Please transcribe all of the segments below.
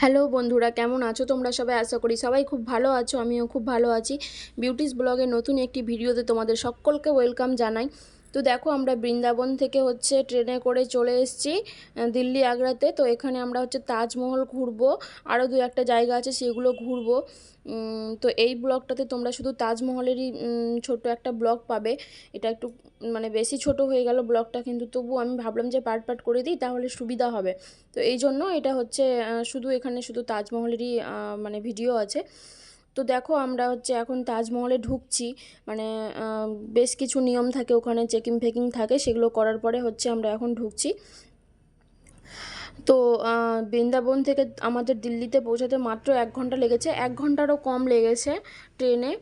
Hello বন্ধুরা, কেমন আছো তোমরা সবাই? আশা করি সবাই খুব ভালো আছো, আমিও খুব ভালো আছি। বিউটিস ব্লগে নতুন একটি ভিডিওতে তোমাদের সকলকে ওয়েলকাম জানাই। তো দেখো আমরা বৃন্দাবন থেকে হচ্ছে ট্রেনে করে চলে এসেছি দিল্লি আগ্রাতে। তো এখানে আমরা হচ্ছে তাজমহল ঘুরবো। আরও দু একটা জায়গা আছে, সেগুলো ঘুরবো। তো এই ব্লগটাতে তোমরা শুধু তাজমহলেরই ছোট একটা ব্লগ পাবে। এটা একটু মানে বেশি ছোট হয়ে গেল ব্লগটা, কিন্তু তবু আমি ভাবলাম যে পার্ট পার্ট করে দিই, তাহলে সুবিধা হবে। তো এই জন্য এটা হচ্ছে শুধু এখানে শুধু তাজমহলেরই মানে ভিডিও আছে। তো দেখো আমরা হচ্ছে এখন তাজমহলে ঢুকছি মানে বেশ কিছু নিয়ম থাকে ওখানে চেকিং ফেকিং থাকে, সেগুলো করার পরে হচ্ছে আমরা এখন ঢুকছি। তো বৃন্দাবন থেকে আমাদের দিল্লিতে পৌঁছাতে মাত্র এক ঘণ্টা লেগেছে, এক ঘন্টারও কম লেগেছে ট্রেনে।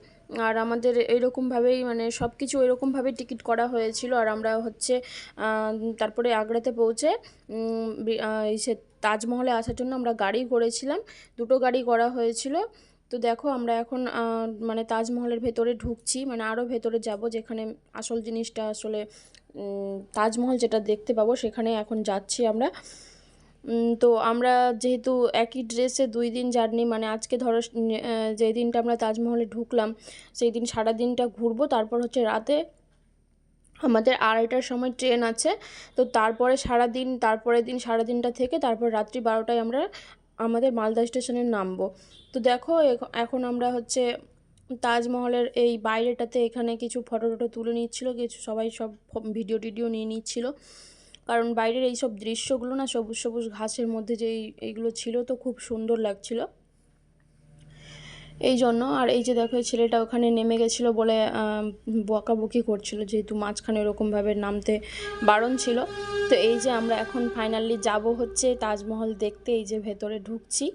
আর আমাদের এইরকমভাবেই মানে সব কিছু ওইরকমভাবেই টিকিট করা হয়েছিল। আর আমরা হচ্ছে তারপরে আগ্রাতে পৌঁছে সে তাজমহলে আসার জন্য আমরা গাড়ি করেছিলাম। দুটো গাড়ি করা হয়েছিল। তো দেখো আমরা এখন মানে তাজমহলের ভেতরে ঢুকছি মানে আরও ভেতরে যাব যেখানে আসল জিনিসটা আসলে তাজমহল যেটা দেখতে পাবো সেখানে এখন যাচ্ছি আমরা। তো আমরা যেহেতু একই ড্রেসে দুই দিন জার্নি মানে আজকে ধরো যে দিনটা আমরা তাজমহলে ঢুকলাম, সেই দিন সারা দিনটা ঘুরবো, তারপর হচ্ছে রাতে আমাদের আড়াইটার সময় ট্রেন আছে, তো তারপরে সারা দিন তারপরের দিন সারা দিনটা থেকে তারপর রাত্রি বারোটায় আমরা আমাদের মালদা স্টেশনে নামবো। তো দেখো এখন আমরা হচ্ছে তাজমহলের এই বাইরেটাতে এখানে কিছু ফটো টটো তুলে নিচ্ছিলো, কিছু সবাই সব ভিডিও টিডিও নিয়ে নিচ্ছিল। কারণ বাইরের এই সব দৃশ্যগুলো না সবুজ সবুজ ঘাসের মধ্যে যে এইগুলো ছিল তো খুব সুন্দর লাগছিল। এই জন্য আর এই যে দেখো ছেলেটা ওখানে নেমে গেছিল বলে বকাবকি করছিল, যেহেতু মাঝখানে এরকমভাবে নামতে বারণ ছিল। তো এই যে আমরা এখন ফাইনালি যাব হচ্ছে তাজমহল দেখতে, এই যে ভেতরে ঢুকছি।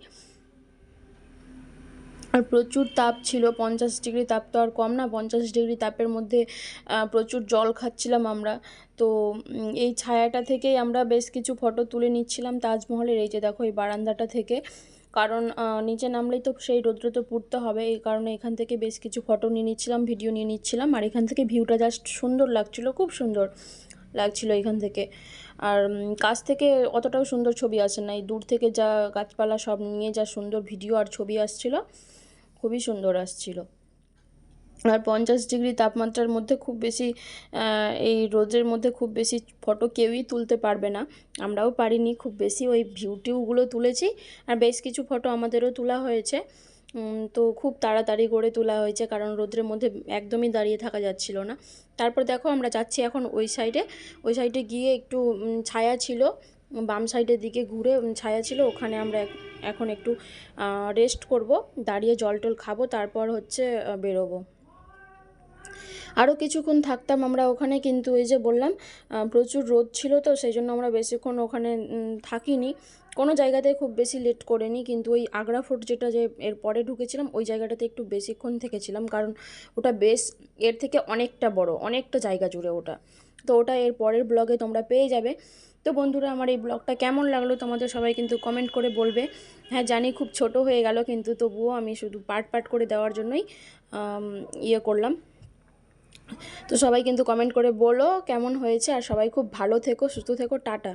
আর প্রচুর তাপ ছিল, পঞ্চাশ ডিগ্রি তাপ তো আর কম না, পঞ্চাশ ডিগ্রি তাপের মধ্যে প্রচুর জল খাচ্ছিলাম আমরা। তো এই ছায়াটা থেকেই আমরা বেশ কিছু ফটো তুলে নিচ্ছিলাম তাজমহলের, এই যে দেখো, এই বারান্দাটা থেকে। কারণ নিচে নামলেই তো সেই রৌদ্র তো পুড়তে হবে। এই কারণে এখান থেকে বেশ কিছু ফটো নিয়ে নিচ্ছিলাম ভিডিও নিয়ে নিচ্ছিলাম। আর এখান থেকে ভিউটা জাস্ট সুন্দর লাগছিল, খুব সুন্দর লাগছিল এখান থেকে। আর কাছ থেকে অতটাও সুন্দর ছবি আসে না এই দূর থেকে যা গাছপালা সব নিয়ে যা সুন্দর ভিডিও আর ছবি আসছিল, খুবই সুন্দর আসছিল। আর পঞ্চাশ ডিগ্রি তাপমাত্রার মধ্যে খুব বেশি এই রোদের মধ্যে খুব বেশি ফটো কেউই তুলতে পারবে না। আমরাও পারিনি, খুব বেশি ওই ভিউটিউগুলো তুলেছি আর বেশ কিছু ফটো আমাদেরও তোলা হয়েছে। তো খুব তাড়াতাড়ি করে তোলা হয়েছে কারণ রোদ্রের মধ্যে একদমই দাঁড়িয়ে থাকা যাচ্ছিল না। তারপর দেখো আমরা যাচ্ছি এখন ওই সাইডে ওই সাইডে গিয়ে একটু ছায়া ছিল, বাম সাইডের দিকে ঘুরে ছায়া ছিল, ওখানে আমরা এখন একটু রেস্ট করব, দাঁড়িয়ে জল টল খাব, তারপর হচ্ছে বেরোবো। আরও কিছুক্ষণ থাকতাম আমরা ওখানে, কিন্তু এই যে বললাম প্রচুর রোদ ছিল তো, সেই জন্য আমরা বেশিক্ষণ ওখানে থাকিনি। কোনো জায়গাতে খুব বেশি লেট করিনি, কিন্তু ওই আগ্রা ফোর্ট যেটা যে এর পরে ঢুকেছিলাম, ওই জায়গাটাতে একটু বেশিক্ষণ থেকেছিলাম, কারণ ওটা বেশ এর থেকে অনেকটা বড়, অনেকটা জায়গা জুড়ে ওটা। তো ওটা এর পরের ব্লগে তোমরা পেয়ে যাবে। তো বন্ধুরা, আমার এই ব্লগটা কেমন লাগল তোমাদের সবাই কিন্তু কমেন্ট করে বলবে। হ্যাঁ জানি খুব ছোট হয়ে গেল, কিন্তু তবুও আমি শুধু পার্ট পার্ট করে দেওয়ার জন্যই ইয়ে করলাম। তো সবাই কিন্তু কমেন্ট করে বলো কেমন হয়েছে আর সবাই খুব ভালো থেকো, সুস্থ থেকো, টাটা।